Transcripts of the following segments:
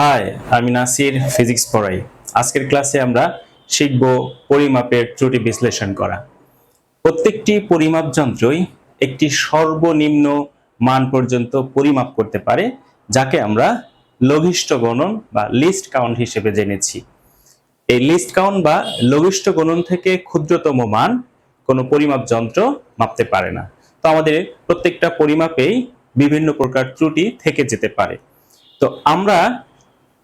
High আমি Nasir physics পড়াই। আজকের ক্লাসে আমরা শিখব পরিমাপের ত্রুটি বিশ্লেষণ করা। প্রত্যেকটি পরিমাপ যন্ত্রই একটি সর্বনিম্ন মান পর্যন্ত পরিমাপ করতে পারে, যাকে আমরা লঘিষ্ঠ গণন বা লিস্ট কাউন্ট হিসেবে জেনেছি। এই লিস্ট কাউন্ট বা লঘিষ্ঠ গণন থেকে ক্ষুদ্রতম মান কোনো পরিমাপ যন্ত্র মাপতে পারে না। তো আমাদের প্রত্যেকটা পরিমাপেই বিভিন্ন প্রকার ত্রুটি থেকে যেতে পারে। তো আমরা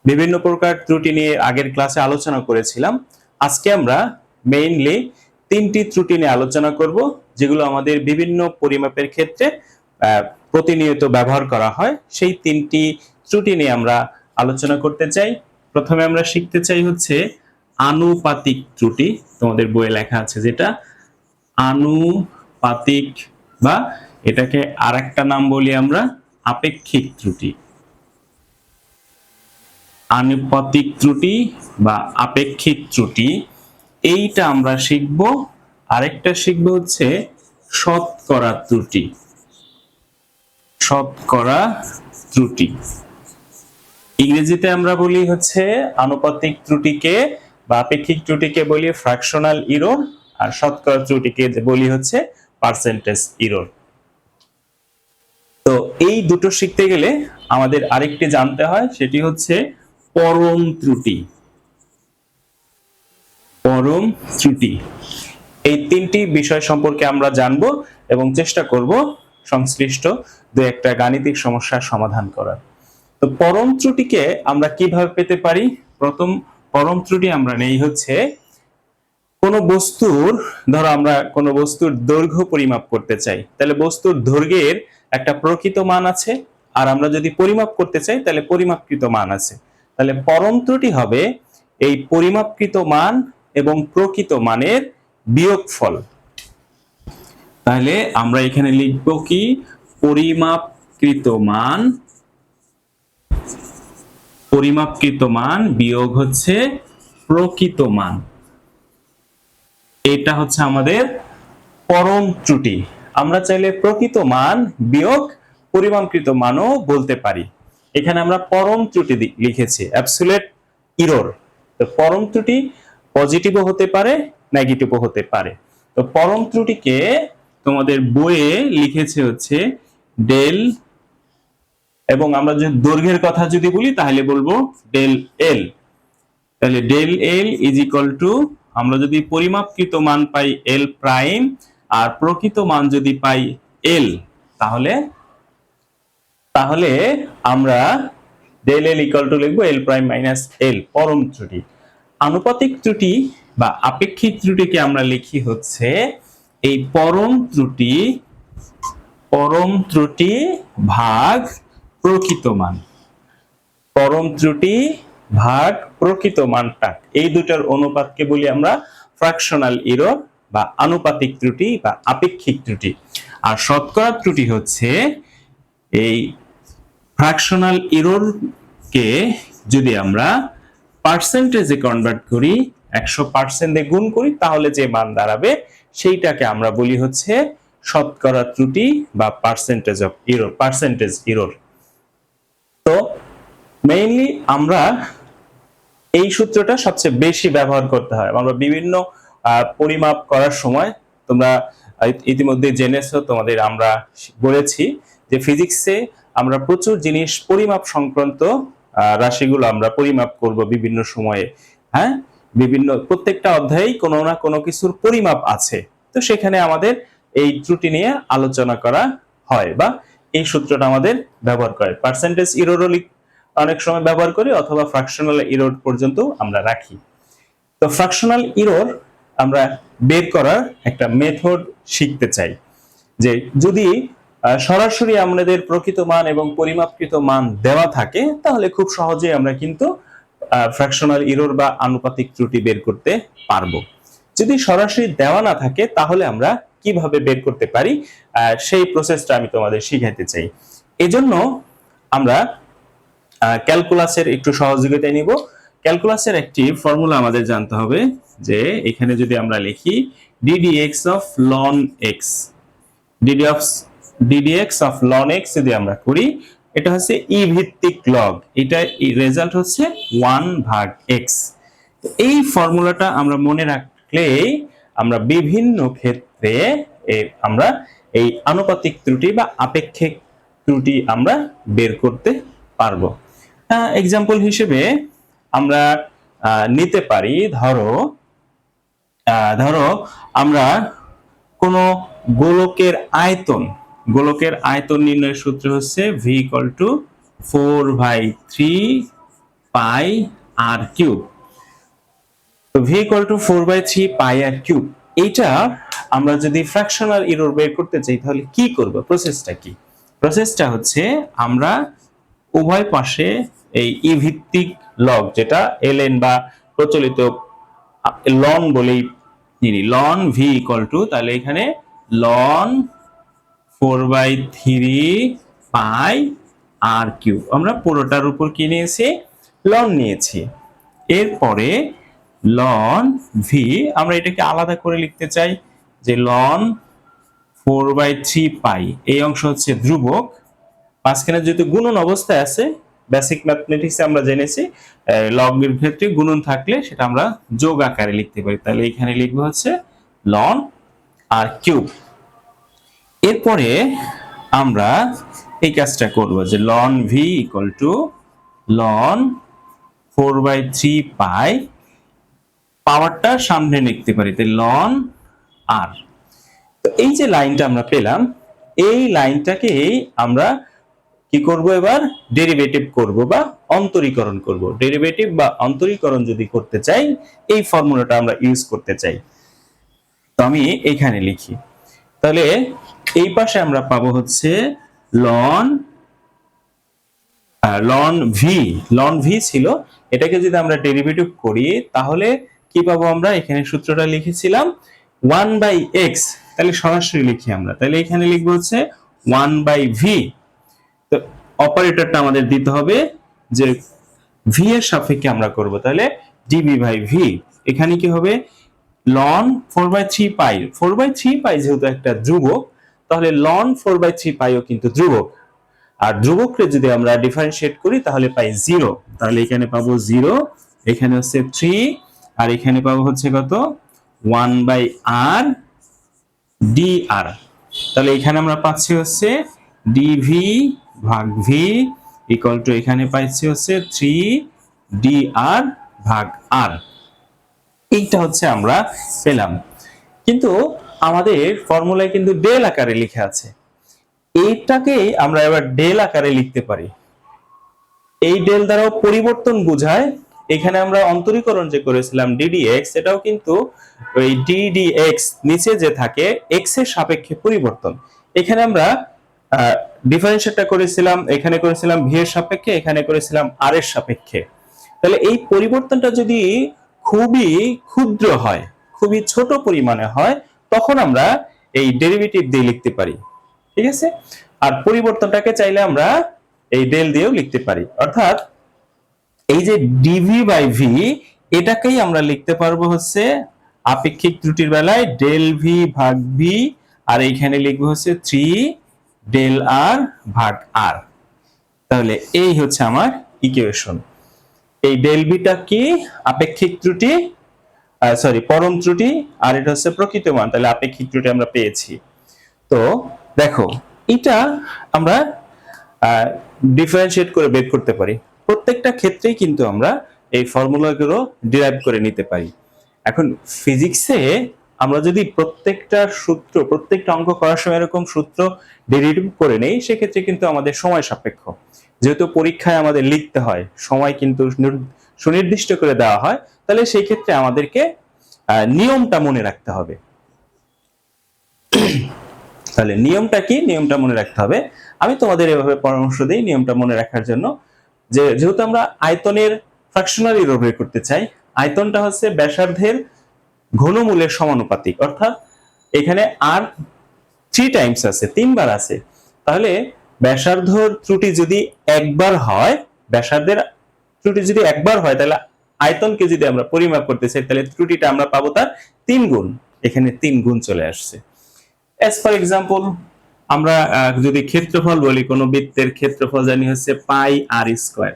বিভিন্ন প্রকার ত্রুটি নিয়ে আগের ক্লাসে আলোচনা করেছিলাম। আজকে আমরা মেইনলি তিনটি ত্রুটি নিয়ে আলোচনা করব, যেগুলো আমাদের বিভিন্ন পরিমাপের ক্ষেত্রে প্রতিনিয়ত ব্যবহার করা হয়। সেই তিনটি ত্রুটি নিয়ে আমরা আলোচনা করতে চাই। প্রথমে আমরা শিখতে চাই হচ্ছে আনুপাতিক ত্রুটি। তোমাদের বইয়ে লেখা আছে যেটা, আনুপাতিক বা এটাকে আরেকটা নাম বলি আমরা, আপেক্ষিক ত্রুটি। আনুপাতিক ত্রুটি বা আপেক্ষিক ত্রুটি, এইটা আমরা শিখব। আরেকটা শিখব হচ্ছে শতকরা ত্রুটি। শতকরা ত্রুটি। ইংরেজিতে আমরা বলি হচ্ছে আনুপাতিক ত্রুটিকে বা আপেক্ষিক ত্রুটিকে বলি ফ্র্যাকশনাল ইরোর, আর শতকরা ত্রুটিকে বলি হচ্ছে পার্সেন্টেজ ইরোর। তো এই দুটো শিখতে গেলে আমাদের আরেকটি জানতে হয়, সেটি হচ্ছে পরম ত্রুটি। পরম ত্রুটি। এই তিনটি বিষয় সম্পর্কে আমরা জানব এবং চেষ্টা করব সংশ্লিষ্ট দু একটা গাণিতিক সমস্যার সমাধান করার। তো পরম ত্রুটিকে আমরা কীভাবে পেতে পারি? প্রথম পরম ত্রুটি আমরা নেই হচ্ছে, কোনো বস্তুর, ধরো আমরা কোনো বস্তুর দৈর্ঘ্য পরিমাপ করতে চাই, তাহলে বস্তুর দৈর্ঘ্যের একটা প্রকৃত মান আছে, আর আমরা যদি পরিমাপ করতে চাই, তাহলে পরিমাপকৃত মান আছে। তাহলে পরম ত্রুটি হবে এই পরিমাপকৃত মান এবং প্রকৃত মানের বিয়োগফল। তাহলে আমরা এখানে লিখব কি? পরিমাপকৃত মান পরিমাপকৃত মান বিয়োগ হচ্ছে প্রকৃত মান। এটা হচ্ছে আমাদের পরম ত্রুটি। আমরা চাইলে প্রকৃত মান বিয়োগ পরিমাপকৃত মানও বলতে পারি। এখানে আমরা পরম ত্রুটি লিখেছি অ্যাবসুলেট ইরর তো পরম ত্রুটি পজিটিভও হতে পারে নেগেটিভও হতে পারে। তো পরম ত্রুটিকে তোমাদের বইয়ে লিখেছে হচ্ছে ডেল এবং আমরা যদি দৈর্ঘ্যের কথা যদি বলি, তাহলে বলব ডেল এল তাহলে del L is equal to আমরা যদি পরিমাপকৃত মান পাই এল প্রাইম আর প্রকৃত মান যদি পাই এল তাহলে তাহলে আমরা ডেল এল ইকুয়াল টু লিখব এল প্রাইম মাইনাস এল পরম ত্রুটি। আনুপাতিক ত্রুটি বা আপেক্ষিক ত্রুটিকে আমরা লিখি হচ্ছে এই পরম ত্রুটি পরম ত্রুটি ভাগ প্রকৃত মান। পরম ত্রুটি ভাগ প্রকৃত মানটা এই দুটার অনুপাতকে বলি আমরা ফ্র্যাকশনাল ইরর বা আনুপাতিক ত্রুটি বা আপেক্ষিক ত্রুটি। আর শতকরা ত্রুটি হচ্ছে এই ফ্র্যাকশনাল কে যদি আমরা পার্সেন্টেজে কনভার্ট করি, একশো পার্সেন্টে গুণ করি, তাহলে যে মান দাঁড়াবে, সেইটাকে আমরা বলি হচ্ছে শতকরা ত্রুটি বা percentage of error percentage error তো মেইনলি আমরা এই সূত্রটা সবচেয়ে বেশি ব্যবহার করতে হয়। আমরা বিভিন্ন পরিমাপ করার সময় তোমরা ইতিমধ্যে জেনেছো, তোমাদের আমরা বলেছি যে ফিজিক্সে আমরা প্রচুর জিনিস পরিমাপ সংক্রান্ত রাশিগুলো আমরা পরিমাপ করব বিভিন্ন সময়ে হ্যাঁ? বিভিন্ন, প্রত্যেকটা অধ্যায়েই কোনো না কোনো কিছুর পরিমাপ আছে। তো সেখানে আমাদের এই ত্রুটি নিয়ে আলোচনা করা হয় বা এই সূত্রটা আমাদের ব্যবহার করে। পার্সেন্টেজ ইরোরও অনেক সময় ব্যবহার করি অথবা ফ্র্যাকশনাল ইরোর পর্যন্ত আমরা রাখি। তো ফ্র্যাকশনাল ইরোর আমরা বের করার একটা মেথড শিখতে চাই। যে যদি সরাসরি আমাদের প্রকৃত মান এবং পরিমাপকৃত মান দেওয়া থাকে, তাহলে খুব সহজেই আমরা কিন্তু ফ্র্যাকশনাল ইরোর বা আনুপাতিক ত্রুটি বের করতে পারব। যদি সরাসরি দেওয়া না থাকে, তাহলে আমরা কীভাবে বের করতে পারি? সেই প্রসেসটা আমি তোমাদের শিখাইতে চাই। এজন্য আমরা ক্যালকুলাসের একটু সহযোগিতা নিব। ক্যালকুলাসের একটি ফর্মুলা আমাদের জানতে হবে, যে এখানে যদি আমরা লিখি d d x of ln x dd অফ ddx অফ ln x যদি আমরা করি, এটা হচ্ছে ই ভিত্তিক লগ এটা রেজাল্ট হচ্ছে ওয়ান ভাগ এক্স এই ফর্মুলাটা আমরা মনে রাখলেই আমরা বিভিন্ন ক্ষেত্রে আমরা এই আনুপাতিক ত্রুটি বা আপেক্ষিক ত্রুটি আমরা বের করতে পারব। এক্সাম্পল হিসেবে আমরা নিতে পারি, ধরো ধরো আমরা কোনো গোলকের আয়তন গোলকের আয়তন নির্ণয়ের সূত্র হচ্ছে V equal to four by three pi R cube V equal to four by three pi R cube এইটা আমরা যদি ফ্র্যাকশনাল ইরর বের করতে চাই, তাহলে কি করব? প্রসেসটা কি? প্রসেসটা হচ্ছে আমরা উভয় পাশে এই ই ভিত্তিক লগ যেটা এলএন বা প্রচলিত লন বলেই নিনি লন ভি ইকুয়াল টু তাহলে এখানে ln four by three pi R cube আমরা পুরোটার উপর কি নিয়েছি? লন নিয়েছি। এরপরে লন ভি আমরা এটাকে আলাদা করে লিখতে চাই যে ln four by three pi. এই অংশ হচ্ছে ধ্রুবক। মাঝখানে যেহেতু গুণন অবস্থায় আছে বেসিক ম্যাথমেটিক্সে আমরা জেনেছি লগের ক্ষেত্রে গুণন থাকলে সেটা আমরা যোগ আকারে লিখতে পারি। তাহলে এখানে লিখব হচ্ছে লন আর কিউব। এরপরে আমরা এই কাজটা করব যে ln V equal to ln four by three pi পাওয়ারটা সামনে লিখতে পারি, তাই লন আর তো এই যে লাইনটা আমরা পেলাম, এই লাইনটাকেই আমরা কি করব এবার? ডেরিভেটিভ করব বা অন্তরীকরণ করব। ডেরিভেটিভ বা অন্তরীকরণ যদি করতে চাই, এই ফর্মুলাটা আমরা ইউজ করতে চাই। তো আমি এখানে লিখি। তাহলে এই পাশে আমরা পাবো হচ্ছে ln ln V ln V ছিল। এটাকে যদি আমরা ডেরিভেটিভ করি, তাহলে কি পাবো আমরা? এখানে সূত্রটা লিখেছিলাম ওয়ান বাই এক্স তাহলে সরাসরি লিখি আমরা। তাহলে এখানে লিখব হচ্ছে ওয়ান বাই ভি তো অপারেটরটা আমাদের দিতে হবে যে ভি এর সাপেক্ষে আমরা করব। তাহলে ডিবি বাই ভি এখানে কি হবে? Ln four by three pi four by three pi যেহেতু একটা ধ্রুবক তাহলে লন ফোর বাই থ্রি পাইও কিন্তু ধ্রুবক। আর ধ্রুবককে যদি আমরা ডিফারেন্সিয়েট করি, তাহলে পাই জিরো তাহলে এখানে পাবো জিরো এখানে হচ্ছে থ্রি আর এখানে পাবো হচ্ছে কত? One by R D R তাহলে এখানে আমরা পাচ্ছি হচ্ছে ডিভি ভাগ ভি ইকুয়াল টু এখানে পাইছি হচ্ছে থ্রি ডি আর ভাগ আর এইটা হচ্ছে আমরা পেলাম। কিন্তু আমাদের ফর্মুলায় কিন্তু ডেল আকারে লিখে আছে। এইটাকেই আমরা এবার ডেল আকারে লিখতে পারি। এই ডেল দ্বারাও পরিবর্তন বোঝায়। এখানে আমরা অন্তরীকরণ যে করেছিলাম ডিডিএক্স এটাও কিন্তু ওই ডিডিএক্স নিচে যে থাকে এক্সের সাপেক্ষে পরিবর্তন। এখানে আমরা ডিফারেন্সিয়েটটা করেছিলাম, এখানে করেছিলাম ভি এর সাপেক্ষে, এখানে করেছিলাম আর এর সাপেক্ষে। তাহলে এই পরিবর্তনটা যদি খুবই ক্ষুদ্র হয়, খুবই ছোট পরিমাণে হয় তখন আমরা এই ডেরিভেটিভ দিয়ে লিখতে পারি, ঠিক আছে? আর পরিবর্তনটাকে চাইলে আমরা এই ডেল দিয়েও লিখতে পারি। অর্থাৎ এই যে ডিভি বাই ভি এটাকেই আমরা লিখতে পারব হচ্ছে আপেক্ষিক ত্রুটির বেলায় ডেল ভি ভাগ ভি আর এইখানে লিখব হচ্ছে থ্রি ডেল আর ভাগ আর তাহলে এই হচ্ছে আমার ইকুয়েশন এই ডেল ভিটা কি? আপেক্ষিক ত্রুটি সরি পরম ত্রুটি আর এটা হচ্ছে প্রকৃত মান তাহলে আপেক্ষিক ত্রুটি আমরা পেয়েছি। তো দেখো, এটা আমরা ডিফারেন্সিয়েট করে বের করতে পারি। প্রত্যেকটা ক্ষেত্রেই কিন্তু আমরা এই ফর্মুলাগুলো ডিরাইভ করে নিতে পারি। এখন ফিজিক্সে আমরা যদি প্রত্যেকটা সূত্র, প্রত্যেকটা অঙ্ক করার সময় এরকম সূত্র ডেরিভেটিভ করে নেই, সেক্ষেত্রে কিন্তু আমাদের সময় সাপেক্ষ। যেহেতু পরীক্ষায় আমাদের লিখতে হয়, সময় কিন্তু সুনির্দিষ্ট করে দেওয়া হয়, তাহলে সেই ক্ষেত্রে আমাদেরকে নিয়মটা মনে রাখতে হবে। তাহলে নিয়মটা কি? নিয়মটা মনে রাখতে হবে। আমি তোমাদের এভাবে পরামর্শ দিই নিয়মটা মনে রাখার জন্য। যে যেহেতু আমরা আয়তনের ফ্র্যাকশনাল ইরর বের করতে চাই, আয়তনটা হচ্ছে ব্যাসার্ধের ঘনমূলের সমানুপাতিক। অর্থাৎ এখানে আর থ্রি টাইমস আছে, তিনবার আছে। তাহলে ব্যাসার্ধর ত্রুটি যদি একবার হয়, ব্যাসার্ধের ত্রুটি যদি একবার হয়, তাহলে আয়তনকে যদি আমরা পরিমাপ করতে চাই, তাহলে ত্রুটিটা আমরা পাবো তার তিন গুণ। এখানে তিন গুণ চলে আসছে। অ্যাজ ফর এক্সাম্পল আমরা যদি ক্ষেত্রফল বলি, কোনো বৃত্তের ক্ষেত্রফল জানি হচ্ছে পাই আর স্কোয়ার।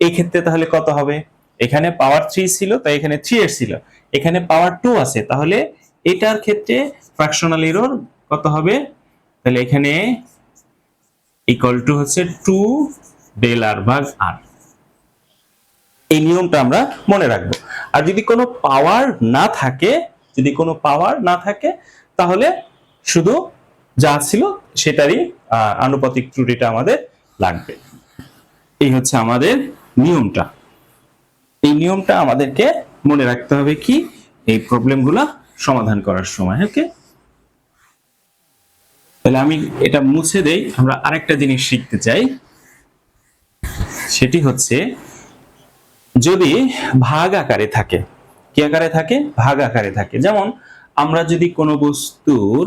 এই ক্ষেত্রে তাহলে কত হবে? এখানে পাওয়ার থ্রি ছিল, তাই এখানে থ্রি ছিল। এখানে পাওয়ার টু আছে, তাহলে এটার ক্ষেত্রে ফ্র্যাকশনাল এরর কত হবে? তাহলে এখানে ইকুয়াল টু হচ্ছে টু ডেল আর ভাগ আর এই নিয়মটা আমরা মনে রাখব। আর যদি কোনো পাওয়ার না থাকে, যদি কোনো পাওয়ার না থাকে, তাহলে শুধু যা ছিল সেটারই আনুপাতিক ত্রুটিটা আমাদের লাগবে। এই হচ্ছে আমাদের নিয়মটা। এই নিয়মটা আমাদেরকে মনে রাখতে হবে কি? এই প্রবলেমগুলো সমাধান করার সময়, ওকে? তাহলে আমি এটা মুছে দেই। আমরা আরেকটা জিনিস শিখতে চাই। সেটি হচ্ছে যদি ভাগ আকারে থাকে, কি আকারে থাকে? ভাগ আকারে থাকে। যেমন আমরা যদি কোনো বস্তুর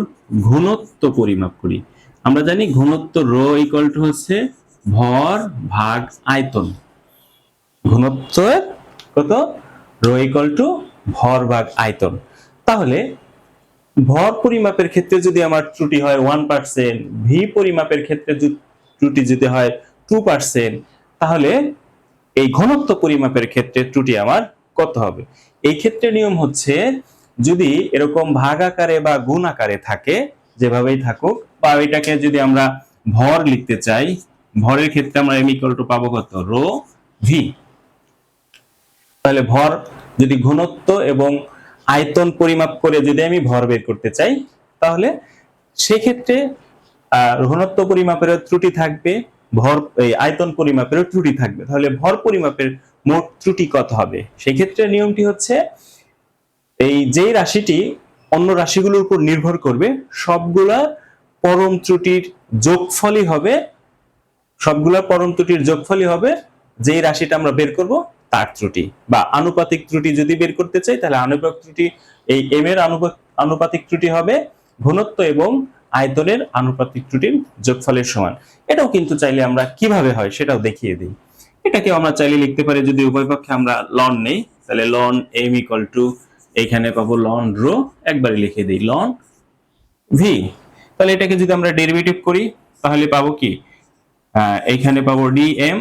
ঘনত্ব পরিমাপ করি, আমরা জানি ঘনত্ব রো ইকুয়াল টু হচ্ছে ভর ভাগ আয়তন। ঘনত্ব কত? রো ইকুয়াল টু ভর ভাগ আয়তন। তাহলে ভর পরিমাপের ক্ষেত্রে যদি আমার ত্রুটি হয় ওয়ান পার্সেন্ট ভি পরিমাপের ক্ষেত্রে ত্রুটি যদি হয় টু পার্সেন্ট তাহলে এই ঘনত্ব পরিমাপের ক্ষেত্রে ত্রুটি আমার কত হবে। এই ক্ষেত্রে নিয়ম হচ্ছে, যদি এরকম ভাগ আকারে বা গুণ আকারে থাকে, যেভাবেই থাকুক, বা এটাকে যদি আমরা ভর লিখতে চাই, ভরের ক্ষেত্রে আমরা এম ইকুয়াল টু পাবো কত? রো ভি তাহলে ভর যদি ঘনত্ব এবং আয়তন পরিমাপ করে যদি আমি ভর বের করতে চাই, তাহলে সেক্ষেত্রে ঘনত্ব পরিমাপের ত্রুটি থাকবে। ভর, এই আয়তন পরিমাপেরও ত্রুটি থাকবে। তাহলে ভর পরিমাপের মোট ত্রুটি কত হবে? সেই ক্ষেত্রে নিয়মটি হচ্ছে, এই যেই রাশিটি অন্য রাশিগুলোর উপর নির্ভর করবে, সবগুলা পরম ত্রুটির যোগফলই হবে, সবগুলা পরম ত্রুটির যোগফলই হবে, যেই রাশিটা আমরা বের করব, তার ত্রুটি। বা আনুপাতিক ত্রুটি যদি বের করতে চাই, তাহলে আনুপাতিক ত্রুটি, এই এম এর আনুপা- আনুপাতিক ত্রুটি হবে ঘনত্ব এবং আয়তনের আনুপাতিক ত্রুটির যোগফলের সমান। এটাও কিন্তু চাইলে আমরা কীভাবে হয় সেটাও দেখিয়ে দিই। এটাকে আমরা চাইলে লিখতে পারি যদি উভয় পক্ষে আমরা লন নেই, তাহলে লন এম ইকুয়াল টু এখানে পাবো লন রো একবারে লিখে দিই লন ভি তাহলে এটাকে যদি আমরা ডেরিভেটিভ করি, তাহলে পাবো কি? এইখানে পাবো ডি এম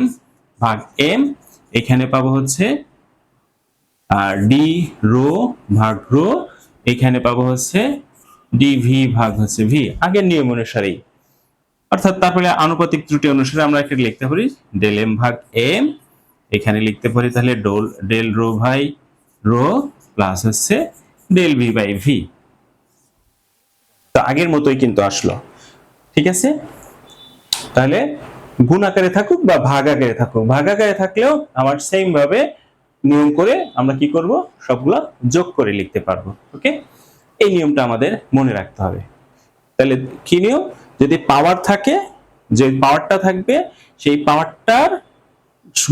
ভাগ এম এখানে পাবো হচ্ছে আর ডি রো ভাগ রো এখানে পাবো হচ্ছে ডি ভি ভাগ হচ্ছে ভি আগের নিয়ম অনুসারেই অর্থাৎ তারপরে আনুপাতিক ত্রুটি অনুসারে আমরা এখানে লিখতে পারি ডেল এম ভাগ এম এখানে লিখতে পারি তাহলে del del rho by rho plus হচ্ছে ডেল ভি বাই ভি তো আগের মতোই কিন্তু আসলো। ঠিক আছে? তাহলে গুণ আকারে থাকুক বা ভাগ আকারে থাকুক। ভাগ আকারে থাকলেও আমার সেম ভাবে নিয়ম করে আমরা কি করব? সবগুলা যোগ করে লিখতে পারব। ওকে এই নিয়মটা আমাদের মনে রাখতে হবে। তাহলে কি নিয়ম? যদি পাওয়ার থাকে, যে পাওয়ারটা থাকবে, সেই পাওয়ারটার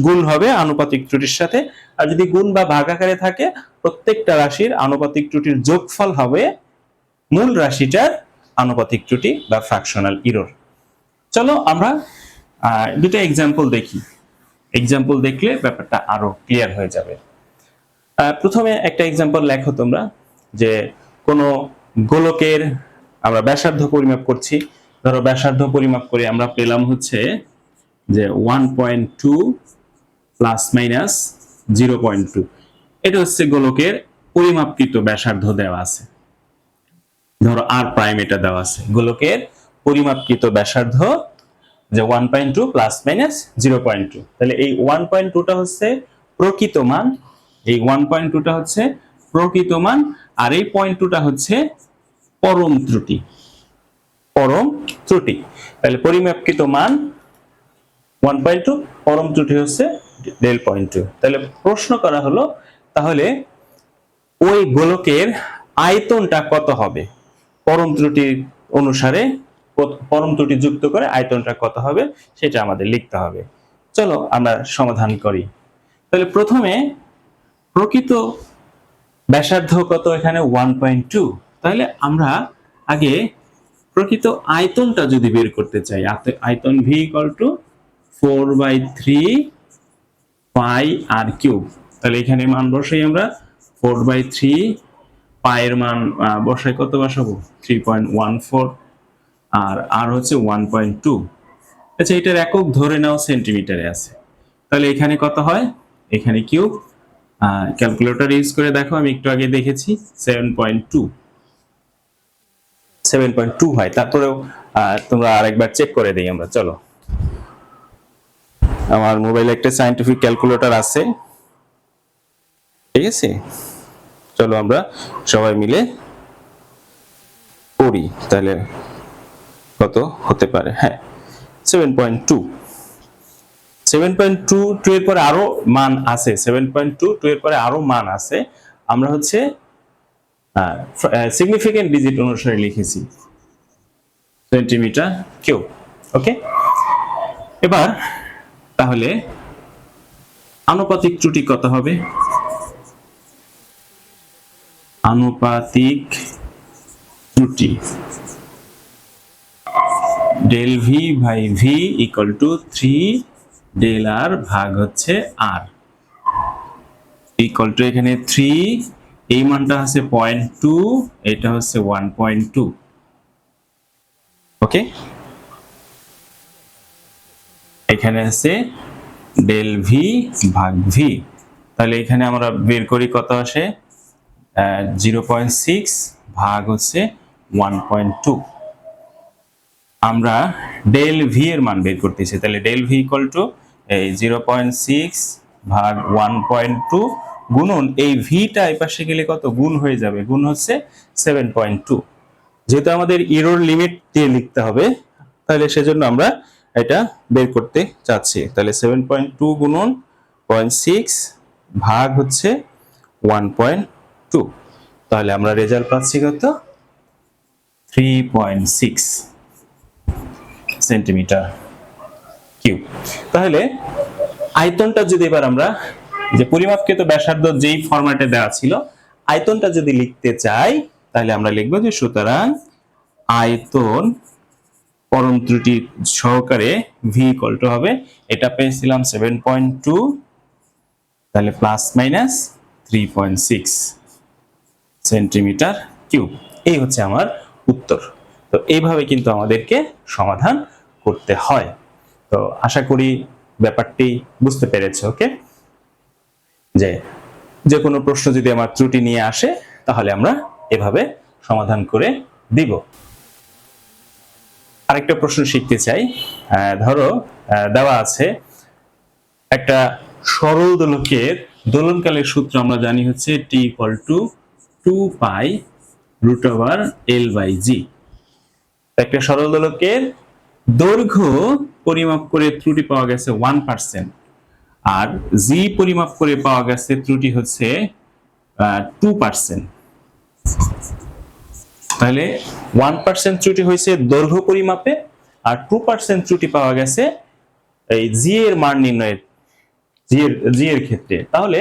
গুণ হবে আনুপাতিক ত্রুটির সাথে। আর যদি গুণ বা ভাগ আকারে থাকে, প্রত্যেকটা রাশির আনুপাতিক ত্রুটির যোগফল হবে মূল রাশিটার আনুপাতিক ত্রুটি বা ফ্র্যাকশনাল ইরর চলো আমরা দুটো এক্সাম্পল দেখি। এক্সাম্পল দেখলে ব্যাপারটা আরও ক্লিয়ার হয়ে যাবে। প্রথমে একটা এক্সাম্পল লেখো তোমরা, যে কোনো গোলকের আমরা ব্যাসার্ধ পরিমাপ করছি। ধরো ব্যাসার্ধ পরিমাপ করে, আমরা পেলাম হচ্ছে যে one point two plus minus zero point two এটা হচ্ছে গোলকের পরিমাপকৃত ব্যাসার্ধ দেওয়া আছে। ধরো আর প্রাইম এটা দেওয়া আছে। গোলকের পরিমাপকৃত ব্যাসার্ধ যে one point two plus minus zero point two তাহলে এই ওয়ান পয়েন্ট টুটা হচ্ছে প্রকৃত মান, এই ওয়ান পয়েন্ট টুটা হচ্ছে প্রকৃত মান, আর এই পয়েন্ট টুটা হচ্ছে পরম ত্রুটি। পরম ত্রুটি। তাহলে পরিমাপকৃত মান ওয়ান পয়েন্ট টু পরম ত্রুটি হচ্ছে ডেল পয়েন্ট টু তাহলে প্রশ্ন করা হলো, তাহলে ওই গোলকের আয়তনটা কত হবে? পরম ত্রুটির অনুসারে পরম ত্রুটি যুক্ত করে আয়তনটা কত হবে? সেটা আমাদের লিখতে হবে। চলো আমরা সমাধান করি। তাহলে প্রথমে প্রকৃত ব্যাসার্ধ কত এখানে? ওয়ান পয়েন্ট টু তাহলে আমরা আগে প্রকৃত আয়তনটা যদি বের করতে চাই আয়তন V equal to four by three pi R cube তাহলে এখানে মান বসাই আমরা ফোর বাই থ্রি পায়ের মান বসাই কত বসাবো? থ্রি পয়েন্ট ওয়ান ফোর আর আর হচ্ছে ওয়ান পয়েন্ট টু আচ্ছা এটার একক ধরে নাও সেন্টিমিটারে আছে। তাহলে এখানে কত হয়? এখানে কিউব ক্যালকুলেটর ইউজ করে দেখো, আমি একটু আগে দেখেছি seven point two seven point two হয়। তারপরেও তোমরা আরেকবার চেক করে দিই আমরা। চলো। আমার মোবাইলে একটা সাইন্টিফিক ক্যালকুলেটর আছে। ঠিক আছে? চলো আমরা সবাই মিলে করি তাহলে কত হতে পারে? হ্যাঁ seven point two seven point two two এর পরে আরও মান আছে। সেভেন পয়েন্ট টু টু এর পরে আরও মান আছে। আমরা হচ্ছে সিগনিফিকেন্ট ডিজিট অনুসারে লিখেছি। সেন্টিমিটার কিউ ওকে এবার, তাহলে, আনুপাতিক ত্রুটি কত হবে? আনুপাতিক ত্রুটি। Del V by V equal to three del R ভাগ হচ্ছে আর ইকুয়াল টু এখানে থ্রি এই মানটা হচ্ছে পয়েন্ট টু এটা হচ্ছে ওয়ান পয়েন্ট টু ওকে এখানে আছে ডেল ভি ভাগ ভি তাহলে এখানে আমরা বের করি কত আসে? জিরো পয়েন্ট সিক্স ভাগ হচ্ছে ওয়ান পয়েন্ট টু আমরা ডেল ভি এর মান বের করতেছি। তাহলে ডেল ভি ইকুয়াল টু এই জিরো পয়েন্ট সিক্স ভাগ ওয়ান পয়েন্ট টু গুণন, এই ভিটা এই পাশে গেলে কত? গুণ হয়ে যাবে। গুণ হচ্ছে সেভেন পয়েন্ট টু যেহেতু আমাদের ইরোর লিমিট দিয়ে লিখতে হবে, তাহলে সেজন্য আমরা এটা বের করতে চাচ্ছি। তাহলে সেভেন পয়েন্ট টু গুণন পয়েন্ট সিক্স ভাগ হচ্ছে ওয়ান পয়েন্ট টু তাহলে আমরা রেজাল্ট পাচ্ছি কত? Three point six centimetre cube তাহলে আয়তনটা যদি এবার আমরা যে পরিমাপকৃত ব্যাসার্ধ যেই ফরম্যাটে দেওয়া ছিল, আয়তনটা যদি লিখতে চাই, তাহলে আমরা লিখব যে সুতরাং আয়তন পরম ত্রুটি সহকারে ভি টু হবে, এটা পেয়েছিলাম সেভেন পয়েন্ট টু তাহলে plus minus three point six centimetre cube এই হচ্ছে আমার উত্তর। তো এইভাবে কিন্তু আমাদেরকে সমাধান করতে হয়। তো আশা করি ব্যাপারটি বুঝতে পেরেছে ওকে যে যে কোনো প্রশ্ন যদি আমার ত্রুটি নিয়ে আসে, তাহলে আমরা এভাবে সমাধান করে দিব। আরেকটা প্রশ্ন শিখতে চাই। ধরো দেওয়া আছে, একটা সরল দোলকের দোলনকালের সূত্র আমরা জানি হচ্ছে T equal to two pi root over L by G একটা সরল দোলকের দৈর্ঘ্য পরিমাপ করে ত্রুটি পাওয়া গেছে ওয়ান পার্সেন্ট আর জি পরিমাপ করে পাওয়া গেছে ত্রুটি হচ্ছে টু পার্সেন্ট তাহলে ওয়ান পার্সেন্ট ত্রুটি হয়েছে দৈর্ঘ্য পরিমাপে আর টু পার্সেন্ট ত্রুটি পাওয়া গেছে এই জি এর মান নির্ণয়ের জি এর জি এর ক্ষেত্রে। তাহলে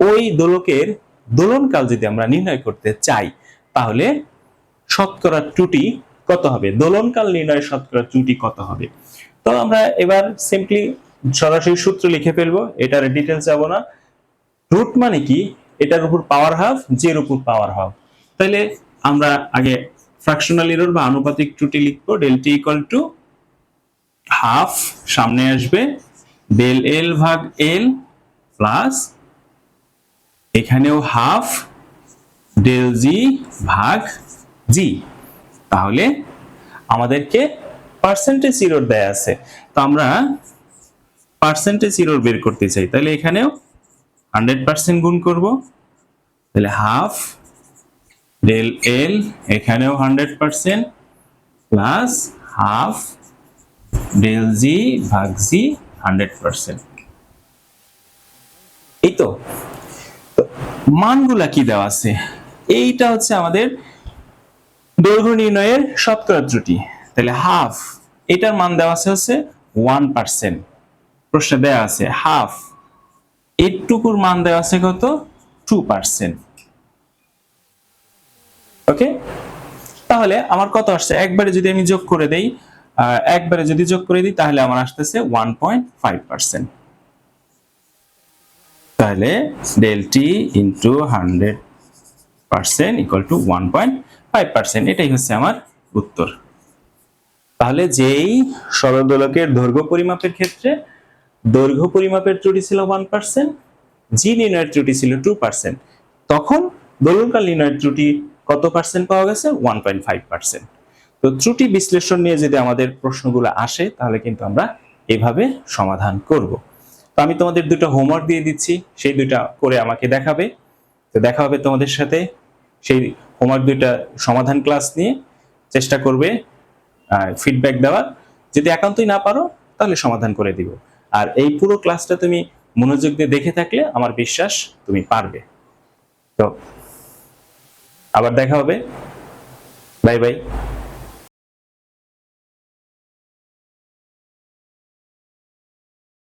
ওই দোলকের দোলনকাল যদি আমরা নির্ণয় করতে চাই, তাহলে শতকরা ত্রুটি কত হবে? দোলনকাল নির্ণয় শতকরা ত্রুটি কত হবে? তো আমরা এবার সিম্পলি সরাসরি সূত্র লিখে ফেলব, এটার ডিটেলস যাব না। রুট মানে কি? এটার উপর পাওয়ার হাফ জের উপর পাওয়ার হাফ তাহলে আমরা আগে ফ্র্যাকশনাল এরর বা আনুপাতিক ত্রুটি লিখব del T equal to half সামনে আসবে ডেল এল ভাগ এল প্লাস এখানেও হাফ ডেল জি ভাগ জি তাহলে আমাদেরকে পার্সেন্টেজ ইরোর দেয়া আছে। তো আমরা পার্সেন্টেজ ইরোর বের করতে চাই, তাহলে এখানেও হান্ড্রেড পার্সেন্ট গুণ করব। তাহলে হাফ ডেল এল এখানেও hundred percent plus half del G ভাগ জি হান্ড্রেড পার্সেন্ট এই তো মানগুলা কি দেওয়া আছে? এইটা হচ্ছে আমাদের দৈর্ঘ্য নির্ণয়ের শতকরা ত্রুটি। তাহলে হাফ এটার মান দেওয়া আছে হচ্ছে ওয়ান পার্সেন্ট প্রশ্নে দেওয়া আছে হাফ এইটুকুর মান দেওয়া আছে কত? টু পার্সেন্ট ওকে তাহলে আমার কত আসছে? একবারে যদি আমি যোগ করে দেই একবারে যদি যোগ করে দিই, তাহলে আমার আসতেছে ওয়ান পয়েন্ট ফাইভ পার্সেন্ট তাহলে del T into hundred percent equal to one point five percent এটাই হচ্ছে আমার উত্তর। তাহলে যেই সরল দোলকের দৈর্ঘ্য পরিমাপের ক্ষেত্রে দৈর্ঘ্য পরিমাপের ত্রুটি ছিল ওয়ান পার্সেন্ট জি নির্ণয়ের ত্রুটি ছিল টু পার্সেন্ট তখন দোলনকাল নির্ণয়ের ত্রুটি কত পার্সেন্ট পাওয়া গেছে? ওয়ান পয়েন্ট ফাইভ পার্সেন্ট তো ত্রুটি বিশ্লেষণ নিয়ে যদি আমাদের প্রশ্নগুলো আসে, তাহলে কিন্তু আমরা এভাবে সমাধান করব। তো আমি তোমাদের দুটো হোমওয়ার্ক দিয়ে দিচ্ছি, সেই দুইটা করে আমাকে দেখাবে। তো দেখা হবে তোমাদের সাথে সেই হোমওয়ার্ক দুইটা সমাধান ক্লাস নিয়ে। চেষ্টা করবে ফিডব্যাক দেওয়ার। যদি একান্তই না পারো, তাহলে সমাধান করে দিব। আর এই পুরো ক্লাসটা তুমি মনোযোগ দিয়ে দেখে থাকলে আমার বিশ্বাস তুমি পারবে। তো, আবার দেখা হবে। Bye bye.